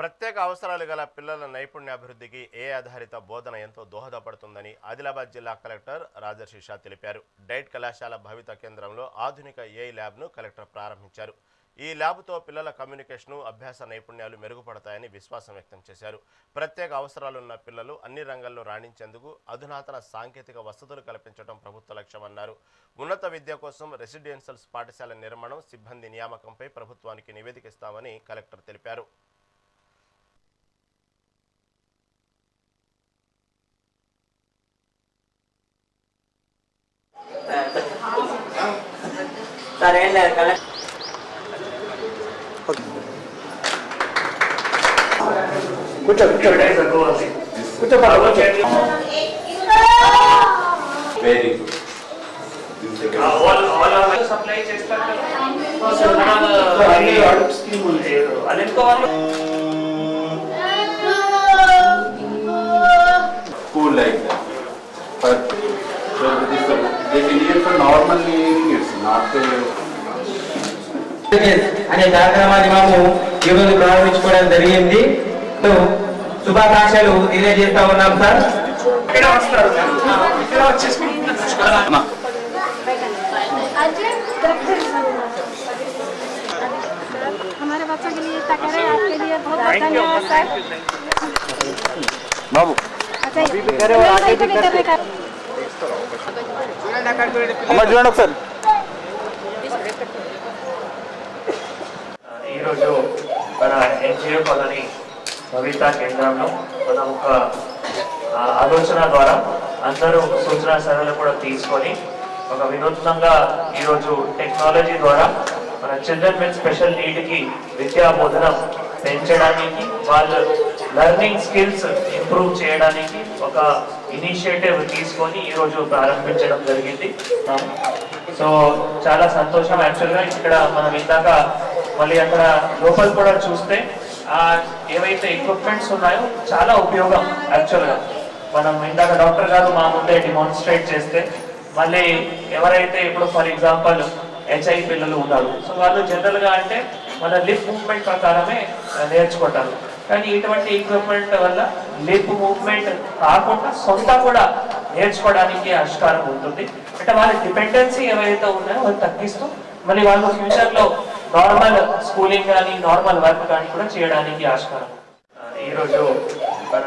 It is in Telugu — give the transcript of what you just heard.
ప్రత్యేక అవసరాలు గల పిల్లల నైపుణ్యాభివృద్ధికి ఏ ఆధారిత బోధన ఎంతో దోహదపడుతుందని ఆదిలాబాద్ జిల్లా కలెక్టర్ రాజర్షి షా తెలిపారు. డైట్ కళాశాల భవిత కేంద్రంలో ఆధునిక ఏఐ ల్యాబ్ను కలెక్టర్ ప్రారంభించారు. ఈ ల్యాబ్తో పిల్లల కమ్యూనికేషను అభ్యాస నైపుణ్యాలు మెరుగుపడతాయని విశ్వాసం వ్యక్తం చేశారు. ప్రత్యేక అవసరాలున్న పిల్లలు అన్ని రంగాల్లో రాణించేందుకు అధునాతన సాంకేతిక వసతులు కల్పించడం ప్రభుత్వ లక్ష్యమన్నారు. ఉన్నత విద్య కోసం రెసిడెన్షియల్స్ పాఠశాల నిర్మాణం సిబ్బంది నియామకంపై ప్రభుత్వానికి నివేదిక ఇస్తామని కలెక్టర్ తెలిపారు. సార్ ఏం లేదు కలెక్ట్ కూర్చో కూర్చో కూర్చో పాప, కూర్చో వెరీ గుడ్ సప్లై చేస్తారు కదా అన్ని అడుగు స్కీమ్ ఉంది అది ఎందుకో వాళ్ళు అనే కార్యక్రమాన్ని మేము ఈరోజు ప్రారంభించుకోవడం జరిగింది. శుభాకాంక్షలు తెలియజేస్తా ఉన్నాం సార్. ఇక్కడ వస్తారు. ఇక్కడ వచ్చేసి ఈరోజు మన ఎన్జిఓ కాలనీ కవితా కేంద్రంలో మనం ఒక ఆలోచన ద్వారా అందరూ సూచన సరళలు కూడా తీసుకొని ఒక వినూత్నంగా ఈరోజు టెక్నాలజీ ద్వారా మన చిల్డ్రన్ విత్ స్పెషల్ నీడ్కి విద్యా బోధన పెంచడానికి వాళ్ళ లెర్నింగ్ స్కిల్స్ ఇంప్రూవ్ చేయడానికి ఒక ఇనిషియేటివ్ తీసుకొని ఈరోజు ప్రారంభించడం జరిగింది. సో చాలా సంతోషం యాక్చువల్గా. ఇక్కడ మనం ఇందాక మళ్ళీ అక్కడ లోపల కూడా చూస్తే ఆ ఏవైతే ఎక్విప్మెంట్స్ ఉన్నాయో చాలా ఉపయోగం యాక్చువల్గా మనం ఇందాక డాక్టర్ గారు మా ముందే డిమాన్స్ట్రేట్ చేస్తే మళ్ళీ ఎవరైతే ఇప్పుడు ఫర్ ఎగ్జాంపుల్ హెచ్ఐ పిల్లలు ఉన్నారు సో వాళ్ళు జనరల్గా అంటే మన లిప్ మూవ్మెంట్ ప్రకారమే నేర్చుకుంటారు. కానీ ఇటువంటి ఎక్విప్మెంట్ వల్ల లిప్ మూవ్మెంట్ కాకుండా సొంత కూడా నేర్చుకోవడానికి ఆస్కారం ఉంటుంది. అంటే వాళ్ళ డిపెండెన్సీ ఏవైతే ఉన్నాయో అది తగ్గిస్తూ మళ్ళీ వాళ్ళు ఫ్యూచర్లో నార్మల్ స్కూలింగ్ కానీ నార్మల్ వర్క్ కానీ కూడా చేయడానికి ఆస్కారం ఈరోజు మన